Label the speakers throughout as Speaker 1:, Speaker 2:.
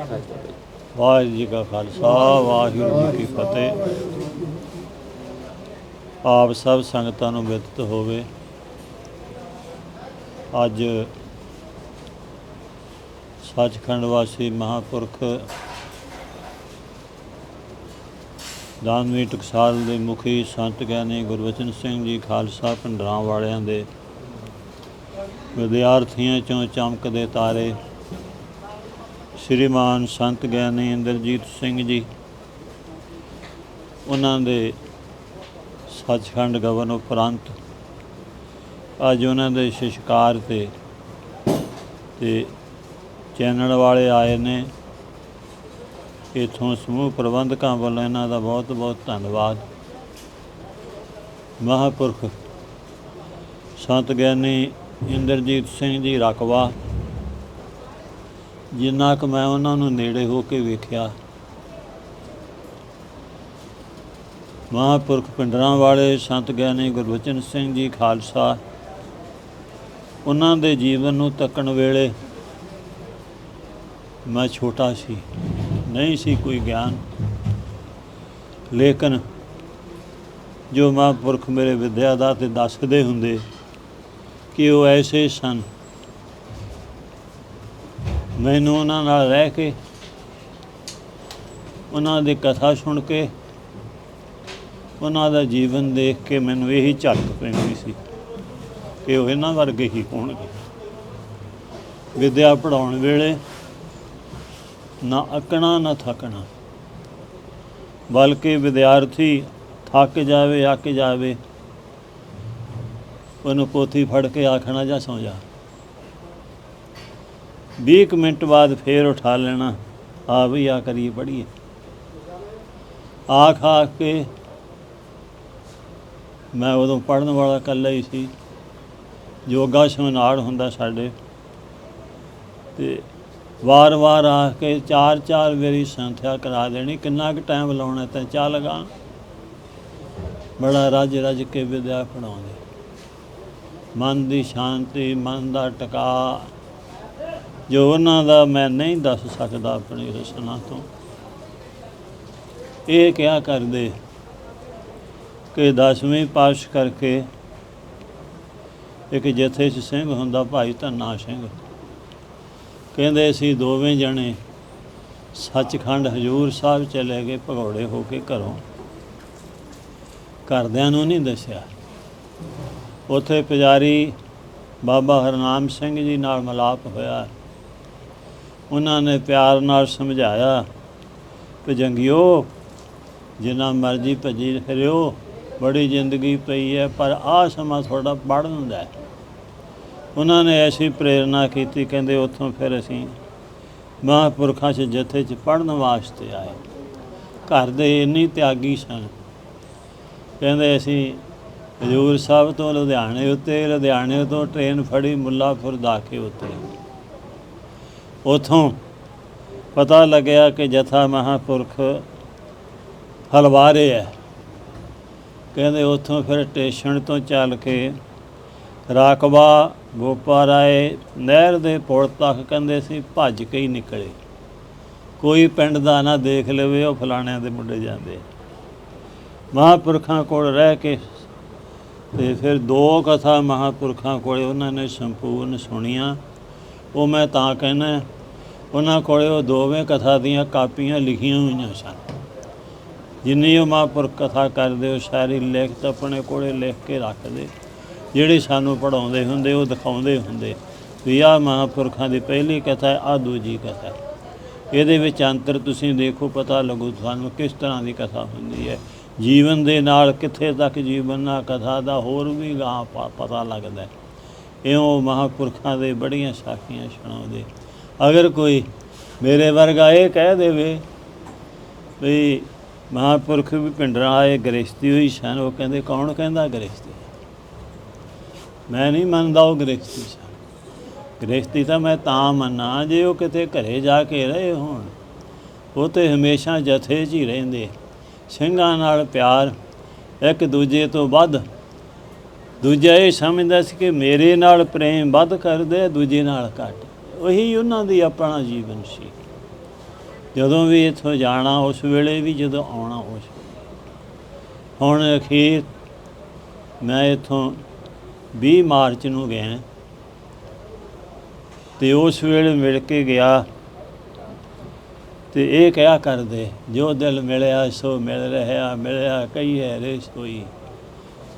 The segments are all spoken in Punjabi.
Speaker 1: ਵਾਹਿਗੁਰੂ ਜੀ ਕਾ ਖਾਲਸਾ, ਵਾਹਿਗੁਰੂ ਜੀ ਕੀ ਫਤਿਹ। ਆਪ ਸਭ ਸੰਗਤਾਂ ਨੂੰ ਬਿਰਤ ਹੋਵੇ। ਅੱਜ ਸੱਚਖੰਡ ਵਾਸੀ ਮਹਾਪੁਰਖ ਦਾਨਵੀ ਟਕਸਾਲ ਦੇ ਮੁਖੀ ਸੰਤ ਗਿਆਨੀ ਗੁਰਬਚਨ ਸਿੰਘ ਜੀ ਖਾਲਸਾ ਭੰਡਰਾਂ ਵਾਲਿਆਂ ਦੇ ਵਿਦਿਆਰਥੀਆਂ ਚੋਂ ਚਮਕਦੇ ਤਾਰੇ ਸ਼੍ਰੀਮਾਨ ਸੰਤ ਗਿਆਨੀ ਇੰਦਰਜੀਤ ਸਿੰਘ ਜੀ, ਉਹਨਾਂ ਦੇ ਸੱਚਖੰਡ ਗਵਨ ਉਪਰੰਤ ਅੱਜ ਉਹਨਾਂ ਦੇ ਸ਼ਿਸ਼ਕਾਰ ਤੇ ਤੇ ਚੈਨਲ ਵਾਲੇ ਆਏ ਨੇ। ਇਥੋਂ ਸਮੂਹ ਪ੍ਰਬੰਧਕਾਂ ਵੱਲੋਂ ਇਹਨਾਂ ਦਾ ਬਹੁਤ ਬਹੁਤ ਧੰਨਵਾਦ। ਮਹਾਪੁਰਖ ਸੰਤ ਗਿਆਨੀ ਇੰਦਰਜੀਤ ਸਿੰਘ ਜੀ ਰਕਵਾ ਜਿੰਨਾ ਕੁ ਮੈਂ ਉਹਨਾਂ ਨੂੰ ਨੇੜੇ ਹੋ ਕੇ ਵੇਖਿਆ। ਮਹਾਂਪੁਰਖ ਪਿੰਡਰਾਂ ਵਾਲੇ ਸੰਤ ਗਿਆਨੀ ਗੁਰਬਚਨ ਸਿੰਘ ਜੀ ਖਾਲਸਾ, ਉਹਨਾਂ ਦੇ ਜੀਵਨ ਨੂੰ ਤੱਕਣ ਵੇਲੇ ਮੈਂ ਛੋਟਾ ਸੀ, ਨਹੀਂ ਸੀ ਕੋਈ ਗਿਆਨ। ਲੇਕਿਨ ਜੋ ਮਹਾਂਪੁਰਖ ਮੇਰੇ ਵਿਦਿਆ ਦਾ ਤੇ ਦੱਸਦੇ ਹੁੰਦੇ ਕਿ ਉਹ ਐਸੇ ਸਨ ਮੈਨੂੰ ਉਹਨਾਂ ਨਾਲ ਰਹਿ ਕੇ, ਉਹਨਾਂ ਦੀ ਕਥਾ ਸੁਣ ਕੇ, ਉਹਨਾਂ ਦਾ ਜੀਵਨ ਦੇਖ ਕੇ ਮੈਨੂੰ ਇਹੀ ਝਲਕ ਪੈਂਦੀ ਸੀ ਕਿ ਉਹ ਇਹਨਾਂ ਵਰਗੇ ਹੀ ਹੋਣਗੇ। ਵਿਦਿਆ ਪੜਾਉਣ ਵੇਲੇ ਨਾ ਅਕਣਾ, ਨਾ ਥਕਣਾ। ਬਲਕਿ ਵਿਦਿਆਰਥੀ ਥੱਕ ਜਾਵੇ, ਅੱਕ ਜਾਵੇ, ਉਹਨੂੰ ਪੋਥੀ ਫੜ ਕੇ ਆਖਣਾ ਜਾਂ ਸੌਂ ਜਾ। 20 ਕੁ ਮਿੰਟ ਬਾਅਦ ਫੇਰ ਉਠਾ ਲੈਣਾ। ਆ ਵੀ ਆ ਕਰੀਏ ਪੜੀਏ ਆਖ ਆਖ ਕੇ ਮੈਂ ਉਦੋਂ ਪੜਨ ਵਾਲਾ ਇਕੱਲਾ ਹੀ ਸੀ। ਯੋਗਾ ਸੈਮੀਨਾਰ ਹੁੰਦਾ ਸਾਡੇ। ਤੇ ਵਾਰ-ਵਾਰ ਆ ਕੇ ਚਾਰ ਚਾਰ ਵਾਰੀ ਸੰਥਿਆ ਕਰਾ ਦੇਣੀ। ਕਿੰਨਾ ਕੁ ਟਾਈਮ ਲਾਉਣਾ ਤਾਂ? ਚਾਹ ਲਗਾ। ਬੜਾ ਰੱਜ ਰੱਜ ਕੇ ਵਿਦਿਆ ਪੜਾਉਂਦੇ ਮਨ ਦੀ ਸ਼ਾਂਤੀ, ਮਨ ਦਾ ਟਿਕਾ। ਜੋ ਉਹਨਾਂ ਦਾ ਮੈਂ ਨਹੀਂ ਦੱਸ ਸਕਦਾ ਆਪਣੀ ਰਸਨਾ ਤੋਂ। ਇਹ ਕਿਹਾ ਕਰਦੇ ਕਿ ਦਸਵੀਂ ਪਾਸ ਕਰਕੇ ਇੱਕ ਜਥੇ 'ਚ ਸਿੰਘ ਹੁੰਦਾ, ਭਾਈ ਧੰਨਾ ਸਿੰਘ। ਕਹਿੰਦੇ ਅਸੀਂ ਦੋਵੇਂ ਜਣੇ ਸੱਚਖੰਡ ਹਜੂਰ ਸਾਹਿਬ ਚਲੇ ਗਏ, ਭਗੌੜੇ ਹੋ ਕੇ ਘਰੋਂ। ਘਰਦਿਆਂ ਨੂੰ ਨਹੀਂ ਦੱਸਿਆ। ਉੱਥੇ ਪੁਜਾਰੀ ਬਾਬਾ ਹਰਨਾਮ ਸਿੰਘ ਜੀ ਨਾਲ ਮਲਾਪ ਹੋਇਆ। ਉਹਨਾਂ ਨੇ ਪਿਆਰ ਨਾਲ ਸਮਝਾਇਆ ਕਿ ਜੰਗਿਓ, ਜਿੰਨਾ ਮਰਜ਼ੀ ਭੱਜੀ ਫਿਰਿਓ, ਬੜੀ ਜ਼ਿੰਦਗੀ ਪਈ ਹੈ, ਪਰ ਆਹ ਸਮਾਂ ਤੁਹਾਡਾ ਪੜ੍ਹਨ ਦਾ ਉਹਨਾਂ ਨੇ ਐਸੀ ਪ੍ਰੇਰਣਾ ਕੀਤੀ, ਕਹਿੰਦੇ ਉੱਥੋਂ ਫਿਰ ਅਸੀਂ ਮਹਾਂਪੁਰਖਾਂ 'ਚ ਜਥੇ 'ਚ ਪੜਨ ਵਾਸਤੇ ਆਏ। ਘਰ ਦੇ ਇੰਨੀ ਤਿਆਗੀ ਸਨ। ਕਹਿੰਦੇ ਅਸੀਂ ਹਜੂਰ ਸਾਹਿਬ ਤੋਂ ਲੁਧਿਆਣੇ ਉੱਤੇ, ਲੁਧਿਆਣੇ ਤੋਂ ਟ੍ਰੇਨ ਫੜੀ ਮੁੱਲਾਪੁਰ ਦਾਖੇ ਉੱਤੇ। ਉਥੋਂ ਪਤਾ ਲੱਗਿਆ ਕਿ ਜਥਾ ਮਹਾਂਪੁਰਖ ਹਲਵਾਰੇ ਹੈ। ਕਹਿੰਦੇ ਉਥੋਂ ਫਿਰ ਸਟੇਸ਼ਨ ਤੋਂ ਚੱਲ ਕੇ ਰਾਕਵਾ ਗੋਪਾ ਰਾਏ ਨਹਿਰ ਦੇ ਪੁਲ ਤੱਕ ਕਹਿੰਦੇ ਸੀ, ਭੱਜ ਕੇ ਹੀ ਨਿਕਲੇ। ਕੋਈ ਪਿੰਡ ਦਾ ਨਾ ਦੇਖ ਲਵੇ, ਉਹ ਫਲਾਣਿਆਂ ਦੇ ਮੁੰਡੇ ਜਾਂਦੇ ਮਹਾਪੁਰਖਾਂ ਕੋਲ ਰਹਿ ਕੇ ਤੇ ਫਿਰ ਦੋ ਕਥਾ ਮਹਾਪੁਰਖਾਂ ਕੋਲੇ ਉਹਨਾਂ ਨੇ ਸੰਪੂਰਨ ਸੁਣੀਆਂ। ਉਹ ਮੈਂ ਤਾਂ ਕਹਿੰਦਾ ਉਹਨਾਂ ਕੋਲੇ ਉਹ ਦੋਵੇਂ ਕਥਾ ਦੀਆਂ ਕਾਪੀਆਂ ਲਿਖੀਆਂ ਹੋਈਆਂ ਸਨ। ਜਿੰਨੀ ਉਹ ਮਹਾਂਪੁਰਖ ਕਥਾ ਕਰਦੇ, ਉਹ ਸਾਰੀ ਲਿਖਤ ਆਪਣੇ ਕੋਲੇ ਲਿਖ ਕੇ ਰੱਖਦੇ। ਜਿਹੜੇ ਸਾਨੂੰ ਪੜਾਉਂਦੇ ਹੁੰਦੇ, ਉਹ ਦਿਖਾਉਂਦੇ ਹੁੰਦੇ। ਵੀ ਆਹ ਮਹਾਂਪੁਰਖਾਂ ਦੀ ਪਹਿਲੀ ਕਥਾ ਆ ਦੂਜੀ ਕਥਾ ਇਹਦੇ ਵਿੱਚ ਅੰਤਰ ਤੁਸੀਂ ਦੇਖੋ, ਪਤਾ ਲੱਗੂ ਤੁਹਾਨੂੰ ਕਿਸ ਤਰ੍ਹਾਂ ਦੀ ਕਥਾ ਹੁੰਦੀ ਹੈ। ਜੀਵਨ ਦੇ ਨਾਲ ਕਿੱਥੇ ਤੱਕ ਜੀਵਨ ਨਾਲ ਕਥਾ ਦਾ ਹੋਰ ਵੀ ਗਾਹ ਪਤਾ ਲੱਗਦਾ ਇਉਂ ਮਹਾਂਪੁਰਖਾਂ ਦੇ ਬੜੀਆਂ ਸਾਖੀਆਂ ਸੁਣਾਉਂਦੇ। ਅਗਰ ਕੋਈ ਮੇਰੇ ਵਰਗਾ ਇਹ ਕਹਿ ਦੇਵੇ ਵੀ ਮਹਾਂਪੁਰਖ ਵੀ ਪਿੰਡਰਾਂ ਆਏ ਗ੍ਰਸਤੀ ਹੋਈ ਸਨ, ਉਹ ਕਹਿੰਦੇ, ਕੌਣ ਕਹਿੰਦਾ ਗ੍ਰਸਤੀ ਮੈਂ ਨਹੀਂ ਮੰਨਦਾ ਉਹ ਗ੍ਰਸਤੀ ਸਨ। ਗ੍ਰਸਤੀ ਤਾਂ ਮੈਂ ਤਾਂ ਮੰਨਾਂ ਜੇ ਉਹ ਕਿਤੇ ਘਰੇ ਜਾ ਕੇ ਰਹੇ ਹੋਣ। ਉਹ ਤੇ ਹਮੇਸ਼ਾ ਜਥੇ 'ਚ ਹੀ ਰਹਿੰਦੇ। ਸਿੰਘਾਂ ਨਾਲ ਪਿਆਰ ਇੱਕ ਦੂਜੇ ਤੋਂ ਵੱਧ ਦੂਜਾ ਇਹ ਸਮਝਦਾ ਸੀ ਕਿ ਮੇਰੇ ਨਾਲ ਪ੍ਰੇਮ ਵੱਧ ਕਰਦੇ ਦੂਜੇ ਨਾਲ ਘੱਟ। ਉਹੀ ਉਹਨਾਂ ਦੀ ਆਪਣਾ ਜੀਵਨ ਸੀ। ਜਦੋਂ ਵੀ ਇੱਥੋਂ ਜਾਣਾ, ਉਸ ਵੇਲੇ ਵੀ ਜਦੋਂ ਆਉਣਾ, ਉਸ ਹੁਣ ਅਖੀਰ ਮੈਂ ਇੱਥੋਂ 20 ਮਾਰਚ ਨੂੰ ਗਿਆ। ਤੇ ਉਸ ਵੇਲੇ ਮਿਲ ਕੇ ਗਿਆ। ਤੇ ਇਹ ਕਿਹਾ ਕਰਦੇ? ਜੋ ਦਿਲ ਮਿਲਿਆ, ਸੋ ਮਿਲ ਰਿਹਾ, ਮਿਲਿਆ ਕਈ ਹੈ, ਰੇ ਸੋਈ।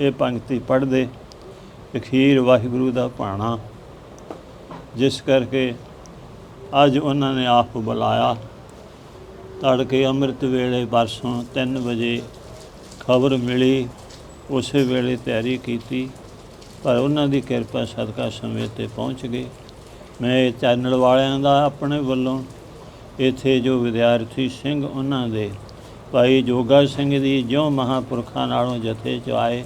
Speaker 1: ਇਹ ਪੰਕਤੀ ਪੜ੍ਹਦੇ, ਅਖੀਰ ਵਾਹਿਗੁਰੂ ਦਾ ਭਾਣਾ। ਜਿਸ ਕਰਕੇ ਅੱਜ ਉਹਨਾਂ ਨੇ ਆਪ ਬੁਲਾਇਆ। ਤੜਕੇ ਅੰਮ੍ਰਿਤ ਵੇਲੇ ਪਰਸੋਂ 3 ਵਜੇ ਖਬਰ ਮਿਲੀ। ਉਸੇ ਵੇਲੇ ਤਿਆਰੀ ਕੀਤੀ, ਪਰ ਉਹਨਾਂ ਦੀ ਕਿਰਪਾ ਸਦਕਾ ਸਮੇਂ ਤੇ ਪਹੁੰਚ ਗਏ ਮੈਂ ਚੈਨਲ ਵਾਲਿਆਂ ਦਾ ਆਪਣੇ ਵੱਲੋਂ ਇੱਥੇ ਜੋ ਵਿਦਿਆਰਥੀ ਸਿੰਘ ਉਹਨਾਂ ਦੇ ਭਾਈ ਜੋਗਾ ਸਿੰਘ ਦੀ ਜੋ ਮਹਾਪੁਰਖਾਂ ਨਾਲੋਂ ਜਥੇ ਚ ਆਏ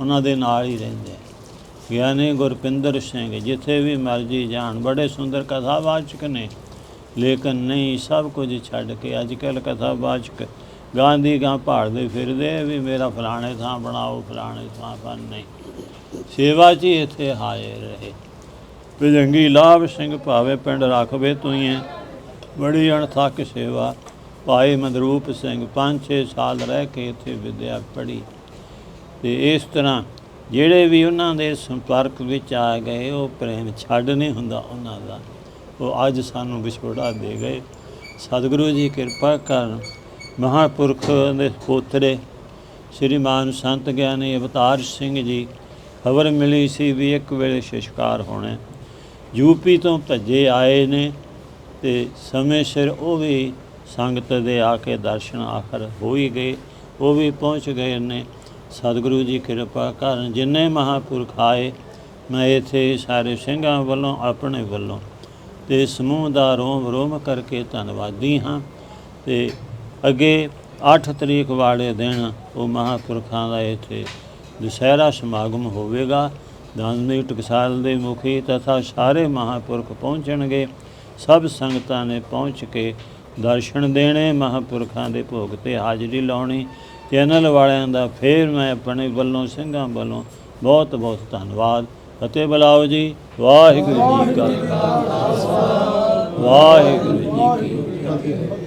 Speaker 1: ਉਹਨਾਂ ਦੇ ਨਾਲ ਹੀ ਰਹਿੰਦੇ ਗਿਆਨੀ ਗੁਰਪਿੰਦਰ ਸਿੰਘ, ਜਿੱਥੇ ਵੀ ਮਰਜ਼ੀ ਜਾਣ, ਬੜੇ ਸੁੰਦਰ ਕਥਾਵਾਚਕ ਨੇ। ਲੇਕਿਨ ਨਹੀਂ, ਸਭ ਕੁਝ ਛੱਡ ਕੇ ਅੱਜ ਕੱਲ੍ਹ ਕਥਾਵਾਚਕ। ਗਾਂਧੀ ਗਾਂ ਭਾਲਦੇ ਫਿਰਦੇ ਵੀ ਮੇਰਾ ਫਲਾਣੇ ਥਾਂ ਬਣਾਓ, ਫਲਾਣੇ ਥਾਂ ਪਰ ਨਹੀਂ। ਸੇਵਾ 'ਚ ਹੀ ਇੱਥੇ ਹਾਜ਼ਰ ਰਹੇ। ਭਜੰਗੀ ਲਾਭ ਸਿੰਘ ਭਾਵੇਂ ਪਿੰਡ ਰੱਖਵੇ ਤੂੰ ਹੀ ਹੈ ਬੜੀ ਅਣਥੱਕ ਸੇਵਾ। ਭਾਈ ਮਦਰੂਪ ਸਿੰਘ 5-6 ਸਾਲ ਰਹਿ ਕੇ ਇੱਥੇ ਵਿਦਿਆ ਪੜ੍ਹੀ। ਤੇ ਇਸ ਤਰ੍ਹਾਂ ਜਿਹੜੇ ਵੀ ਉਹਨਾਂ ਦੇ ਸੰਪਰਕ ਵਿੱਚ ਆ ਗਏ, ਉਹ ਪ੍ਰੇਮ ਛੱਡ ਨਹੀਂ ਹੁੰਦਾ ਉਹਨਾਂ ਦਾ। ਉਹ ਅੱਜ ਸਾਨੂੰ ਵਿਛੋੜਾ ਦੇ ਗਏ। ਸਤਿਗੁਰੂ ਜੀ ਕਿਰਪਾ ਕਰਨ, ਮਹਾਪੁਰਖ ਦੇ ਪੋਤਰੇ, ਸ਼੍ਰੀਮਾਨ ਸੰਤ ਗਿਆਨੀ ਅਵਤਾਰ ਸਿੰਘ ਜੀ, ਖਬਰ ਮਿਲੀ ਸੀ ਵੀ ਇੱਕ ਵੇਲੇ ਸ਼ਿਸ਼ਕਾਰ ਹੋਣੇ। ਯੂਪੀ ਤੋਂ ਭੱਜੇ ਆਏ ਨੇ ਤੇ ਸਮੇਂ ਸਿਰ ਉਹ ਵੀ ਸੰਗਤ ਦੇ ਆ ਕੇ ਦਰਸ਼ਨ ਆਖਰ ਹੋ ਹੀ ਗਏ, ਉਹ ਵੀ ਪਹੁੰਚ ਗਏ ਨੇ। ਸਤਿਗੁਰੂ ਜੀ ਕਿਰਪਾ ਕਰਨ, ਜਿੰਨੇ ਮਹਾਪੁਰਖ ਆਏ, ਮੈਂ ਇੱਥੇ ਸਾਰੇ ਸਿੰਘਾਂ ਵੱਲੋਂ ਆਪਣੇ ਵੱਲੋਂ ਤੇ ਸਮੂਹ ਦਾ ਰੋਮ ਰੋਮ ਕਰਕੇ ਧੰਨਵਾਦੀ ਹਾਂ ਤੇ ਅੱਗੇ 8 ਤਰੀਕ ਵਾਲੇ ਦਿਨ ਉਹ ਮਹਾਪੁਰਖਾਂ ਦਾ ਇੱਥੇ ਦੁਸਹਿਰਾ ਸਮਾਗਮ ਹੋਵੇਗਾ। ਦਾਨਵੀ ਟਕਸਾਲ ਦੇ ਮੁਖੀ ਤਥਾ ਸਾਰੇ ਮਹਾਪੁਰਖ ਪਹੁੰਚਣਗੇ। ਸਭ ਸੰਗਤਾਂ ਨੇ ਪਹੁੰਚ ਕੇ ਦਰਸ਼ਨ ਦੇਣੇ, ਮਹਾਪੁਰਖਾਂ ਦੇ ਭੋਗ ਤੇ ਹਾਜ਼ਰੀ ਲਾਉਣੀ। ਚੈਨਲ ਵਾਲਿਆਂ ਦਾ ਫੇਰ ਮੈਂ ਆਪਣੇ ਵੱਲੋਂ, ਸਿੰਘਾਂ ਵੱਲੋਂ ਬਹੁਤ ਬਹੁਤ ਧੰਨਵਾਦ। ਅਤੇ ਬੁਲਾਓ ਜੀ, ਵਾਹਿਗੁਰੂ ਜੀ ਕਾ ਖਾਲਸਾ। ਵਾਹਿਗੁਰੂ ਜੀ ਕੀ ਫਤਿਹ।